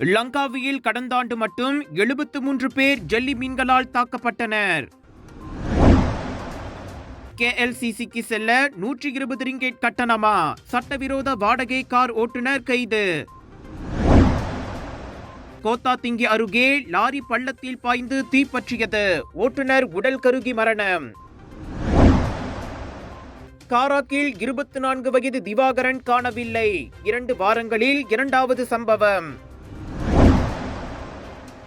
லங்காவியில் கடந்த ஆண்டு மட்டும் எழுபத்து மூன்று பேர் ஜெல்லி மீன்களால் தாக்கப்பட்டனர். கேஎல்சிசிக்கு செல்ல நூற்றி இருபது ரிங்கெட் கட்டணமா? சட்டவிரோத வாடகை கார் ஓட்டுநர் கைது. கோத்தாத்திங்கி அருகே லாரி பள்ளத்தில் பாய்ந்து தீப்பற்றியது. ஓட்டுநர் உடல் கருகி மரணம். காராக்கில் இருபத்தி நான்கு வயது திவாகரன் காணவில்லை. இரண்டு வாரங்களில் இரண்டாவது சம்பவம்.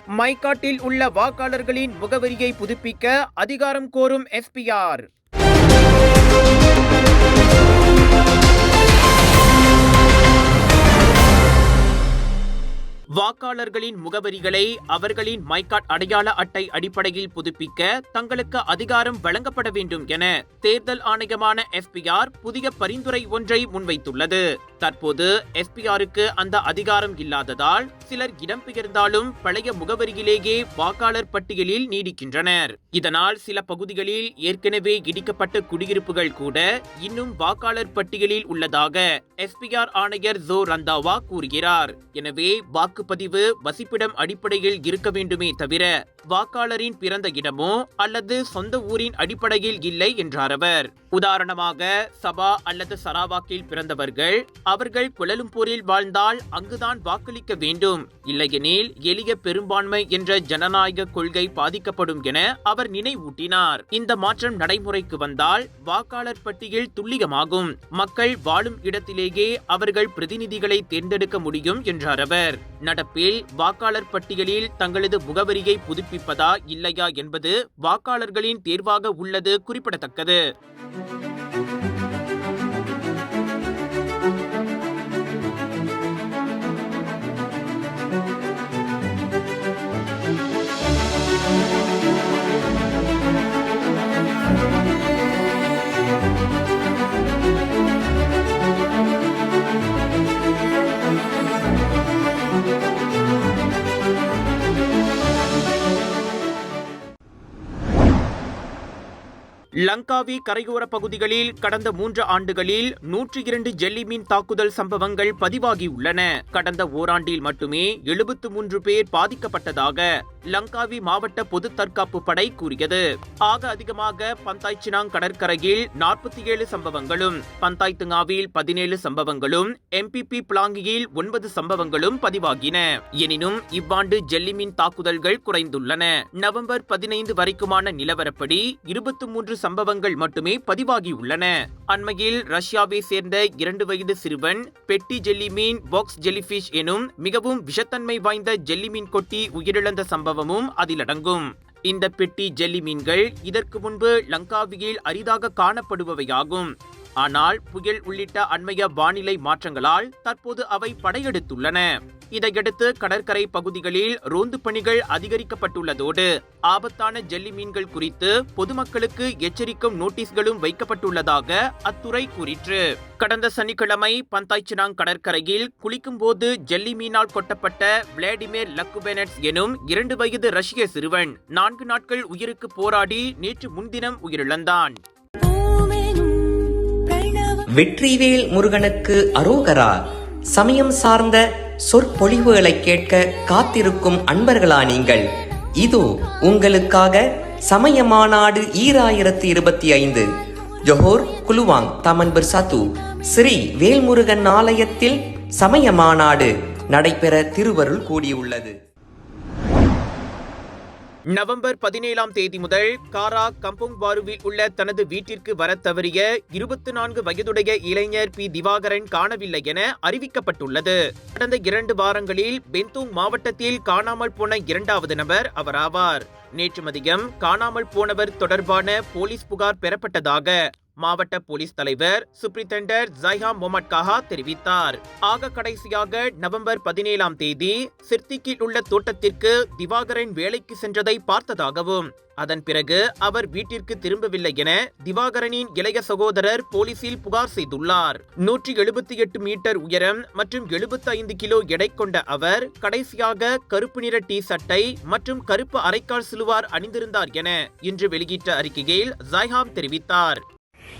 மைக்காட்டில் உள்ள வாக்காளர்களின் முகவரியை புதுப்பிக்க அதிகாரம் கோரும் எஸ்பிஆர் வாக்காளர்களின் முகவரிகளை அவர்களின் மைகாட் அடையாள அட்டை அடிப்படையில் புதுப்பிக்க தங்களுக்கு அதிகாரம் வழங்கப்பட வேண்டும் என தேர்தல் ஆணையமான எஸ்பிஆர் புதிய பரிந்துரை ஒன்றை முன்வைத்துள்ளது. தற்போது எஸ்பிஆருக்கு அந்த அதிகாரம் இல்லாததால் சிலர் இடம்பெயர்ந்தாலும் பழைய முகவரியிலேயே வாக்காளர் பட்டியலில் நீடிக்கின்றனர். இதனால் சில பகுதிகளில் ஏற்கனவே இடிக்கப்பட்ட குடியிருப்புகள் கூட இன்னும் வாக்காளர் பட்டியலில் உள்ளதாக எஸ்பிஆர் ஆணையர் ஜோ ரந்தாவா கூறுகிறார். எனவே வாக்கு வாக்குப்பதிவு வசிப்பிடம் அடிப்படையில் இருக்க வேண்டுமே தவிர வாக்காளரின் பிறந்த இடமோ அல்லது சொந்த ஊரின் அடிப்படையில் இல்லை என்றார் அவர் உதாரணமாக சபா அல்லது சராவாக்கில் பிறந்தவர்கள் அவர்கள் குலலும்பூரில் வாழ்ந்தால் அங்குதான் வாக்களிக்க வேண்டும். இல்லையெனில் எளிய பெரும்பான்மை என்ற ஜனநாயக கொள்கை பாதிக்கப்படும் என அவர் நினைவூட்டினார். இந்த மாற்றம் நடைமுறைக்கு வந்தால் வாக்காளர் பட்டியல் துல்லியமாகும். மக்கள் வாழும் இடத்திலேயே அவர்கள் பிரதிநிதிகளை தேர்ந்தெடுக்க முடியும் என்றார் அவர் நடப்பில் வாக்காளர் பட்டியலில் தங்களது முகவரியை புதுப்பி புதுப்பிப்பதா இல்லையா என்பது வாக்காளர்களின் தேர்வாக உள்ளது குறிப்பிடத்தக்கது. லங்காவி கரையோர பகுதிகளில் கடந்த மூன்று ஆண்டுகளில் நூற்றி இரண்டு ஜெல்லி மீன் தாக்குதல் சம்பவங்கள் பதிவாகியுள்ளன. கடந்த ஓராண்டில் மட்டுமே எழுபத்து மூன்று பேர் பாதிக்கப்பட்டதாக லங்காவி மாவட்ட பொது தற்காப்பு படை கூறியது. ஆக அதிகமாக பந்தாய்ச்சினாங் கடற்கரையில் நாற்பத்தி ஏழு சம்பவங்களும் பந்தாய் துங்காவில் பதினேழு சம்பவங்களும் எம்பிபி பிளாங்கியில் ஒன்பது சம்பவங்களும் பதிவாகின. எனினும் இவ்வாண்டு ஜெல்லி மீன் தாக்குதல்கள் குறைந்துள்ளன. நவம்பர் பதினைந்து வரைக்குமான நிலவரப்படி இருபத்தி மூன்று சம்பவங்கள் மட்டுமே பதிவாகியுள்ளன அண்மையில் ரஷ்யாவை சேர்ந்த இரண்டு வயது சிறுவன் பெட்டி ஜெல்லி மீன் பாக்ஸ் ஜெல்லிஃபிஷ் எனும் மிகவும் விஷத்தன்மை வாய்ந்த ஜெல்லி மீன் கொட்டி உயிரிழந்த சம்பவமும் அதில் அடங்கும். இந்த பெட்டி ஜெல்லி மீன்கள் இதற்கு முன்பு லங்காவியில் அரிதாக காணப்படுபவையாகும். ஆனால் புயல் உள்ளிட்ட அண்மைய வானிலை மாற்றங்களால் தற்போது அவை படையெடுத்துள்ளன. இதையடுத்து கடற்கரை பகுதிகளில் ரோந்து பணிகள் அதிகரிக்கப்பட்டுள்ளதோடு ஆபத்தான ஜெல்லி மீன்கள் குறித்து பொதுமக்களுக்கு எச்சரிக்கும் நோட்டீஸ்களும் வைக்கப்பட்டுள்ளதாக அத்துறை கூறிற்று. கடந்த சனிக்கிழமை பந்தாய்ச்சினாங் கடற்கரையில் குளிக்கும்போது ஜெல்லி மீனால் கொட்டப்பட்ட விளாடிமிர் லக்குபெனட்ஸ் எனும் இரண்டு வயது ரஷ்ய சிறுவன் நான்கு நாட்கள் உயிருக்கு போராடி நேற்று முன்தினம் உயிரிழந்தான். வெற்றிவேல் முருகனுக்கு அரோகரா. சமயம் சார்ந்த சொற்பொழிவுகளை கேட்க காத்திருக்கும் அன்பர்களா நீங்கள். இதோ உங்களுக்காக சமய மாநாடு ஈராயிரத்தி இருபத்தி ஐந்து ஜொஹோர் குலுவாங் தமன்பர் சத்து ஸ்ரீ வேல்முருகன் ஆலயத்தில் சமய மாநாடு நடைபெற திருவருள் கூடியுள்ளது. நவம்பர் பதினேழாம் தேதி முதல் காரா கம்புங் பாருவில் உள்ள தனது வீட்டிற்கு வரத் தவறிய இருபத்தி நான்கு வயதுடைய இளைஞர் பி. திவாகரன் காணவில்லை என அறிவிக்கப்பட்டுள்ளது. கடந்த இரண்டு வாரங்களில் பெந்தூங் மாவட்டத்தில் காணாமல் போன இரண்டாவது நபர் அவராவார். நேற்று மதியம் காணாமல் போனவர் தொடர்பான போலீஸ் புகார் பெறப்பட்டதாக மாவட்ட போலீஸ் தலைவர் சுப்ரிண்டர் ஜைஹா மொமட் காஹா தெரிவித்தார். ஆக கடைசியாக நவம்பர் பதினேழாம் தேதி சிர்திக்கில் உள்ள தோட்டத்திற்கு திவாகரன் வேலைக்கு சென்றதை பார்த்ததாகவும் அதன் பிறகு அவர் வீட்டிற்கு திரும்பவில்லை என திவாகரனின் இளைய சகோதரர் போலீசில் புகார் செய்துள்ளார். நூற்றி எழுபத்தி எட்டு மீட்டர் உயரம் மற்றும் எழுபத்தி ஐந்து கிலோ எடை கொண்ட அவர் கடைசியாக கருப்பு நிற டி சட்டை மற்றும் கருப்பு அரைக்கால் சிலுவார் அணிந்திருந்தார் என இன்று வெளியிட்ட அறிக்கையில் ஜைஹாம் தெரிவித்தார்.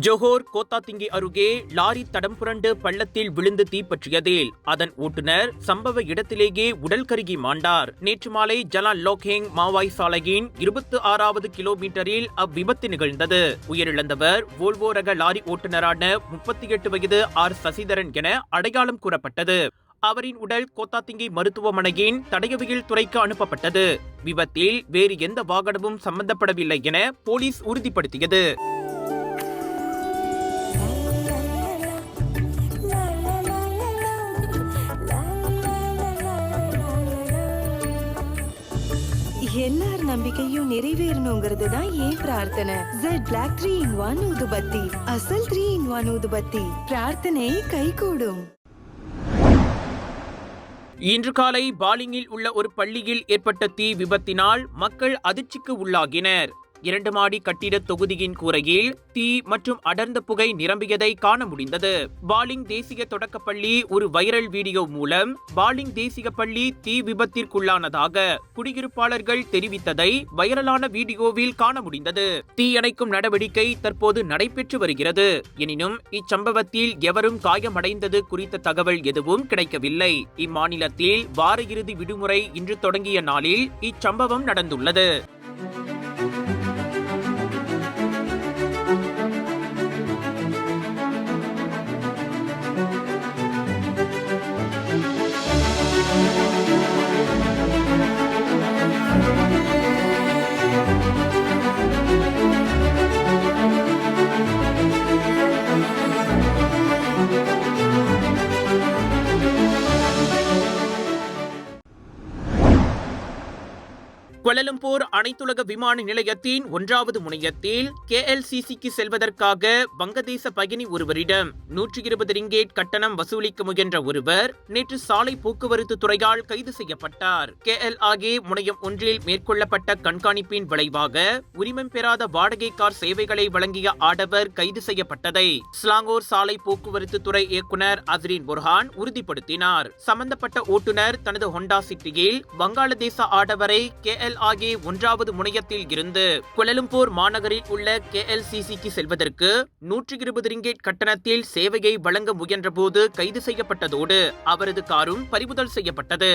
ஜொஹோர் கோத்தாத்திங்கி அருகே லாரி தடம் புரண்டு பள்ளத்தில் விழுந்து தீப்பற்றியதில் அதன் ஓட்டுநர் சம்பவ இடத்திலேயே உடல் கருகி மாண்டார். நேற்று மாலை ஜலான் லோக்ஹேங் மாவாய் சாலையின் இருபத்தி ஆறாவது கிலோமீட்டரில் அவ்விபத்து நிகழ்ந்தது. உயிரிழந்தவர் வோல்வோ ரக லாரி ஓட்டுநரான முப்பத்தி எட்டு வயது ஆர் சசிதரன் என அடையாளம் கூறப்பட்டது. அவரின் உடல் கோத்தாத்திங்கி மருத்துவமனையின் தடயவியல் துறைக்கு அனுப்பப்பட்டது. விபத்தில் வேறு எந்த வாகனமும் சம்பந்தப்படவில்லை என போலீஸ் உறுதிப்படுத்தியது. எல்லார் நம்பிக்கையும் நிறைவேறணுங்கிறது தான் ஏன் பிரார்த்தனை? Jet black three in one ஊதுபத்தி. அசல் த்ரீ இன் ஒன் ஊதுபத்தி. பிரார்த்தனை கைகூடும். இன்று காலை பாலிங்கில் உள்ள ஒரு பள்ளியில் ஏற்பட்ட தீ விபத்தினால் மக்கள் அதிர்ச்சிக்கு உள்ளாகினர். இரண்டு மாடி கட்டிட தொகுதியின் கூரையில் தீ மற்றும் அடர்ந்த புகை நிரம்பியதை காண முடிந்தது. பாலிங் தேசிய தொடக்கப்பள்ளி ஒரு வைரல் வீடியோ மூலம் பாலிங் தேசிய பள்ளி தீ விபத்திற்குள்ளானதாக குடியிருப்பாளர்கள் தெரிவித்ததை வைரலான வீடியோவில் காண முடிந்தது. தீ அணைக்கும் நடவடிக்கை தற்போது நடைபெற்று வருகிறது. எனினும் இச்சம்பவத்தில் எவரும் காயமடைந்தது குறித்த தகவல் எதுவும் கிடைக்கவில்லை. இம்மாநிலத்தில் வார இறுதி விடுமுறை இன்று தொடங்கிய நாளில் இச்சம்பவம் நடந்துள்ளது. கோலலம்பூர் அனைத்துலக விமான நிலையத்தின் ஒன்றாவது முனையத்தில் கே எல் சிசிக்கு செல்வதற்காக வங்கதேச பயணி ஒருவரிடம் நூற்றி இருபது ரிங்கேட் கட்டணம் வசூலிக்க முயன்ற ஒருவர் நேற்று சாலை போக்குவரத்து துறையால் கைது செய்யப்பட்டார். கே எல் ஆகே முனையம் ஒன்றில் மேற்கொள்ளப்பட்ட கண்காணிப்பின் விளைவாக உரிமம் பெறாத வாடகை கார் சேவைகளை வழங்கிய ஆடவர் கைது செய்யப்பட்டதை ஸ்லாங்கோர் சாலை போக்குவரத்து துறை இயக்குனர் அஸ்ரின் புர்ஹான் உறுதிப்படுத்தினார். சம்பந்தப்பட்ட ஓட்டுநர் தனது ஹொண்டா சிட்டியில் வங்காளதேச ஆடவரை கே எல் ஆகிய ஒன்றாவது முனையத்தில் இருந்து குலலும்பூர் மாநகரில் உள்ள கே எல் சிசிக்கு செல்வதற்கு நூற்றி இருபது ரிங்கேட் கட்டணத்தில் சேவையை வழங்க முயன்றபோது கைது செய்யப்பட்டதோடு அவரது காரும் பறிமுதல் செய்யப்பட்டது.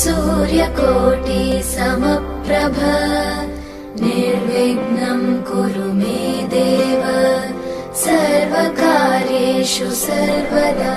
சூரியகோட்டி சமப்பிரப நிர்விக்னம் குரு தேவ சர்வகாரியேஷு சர்வதா.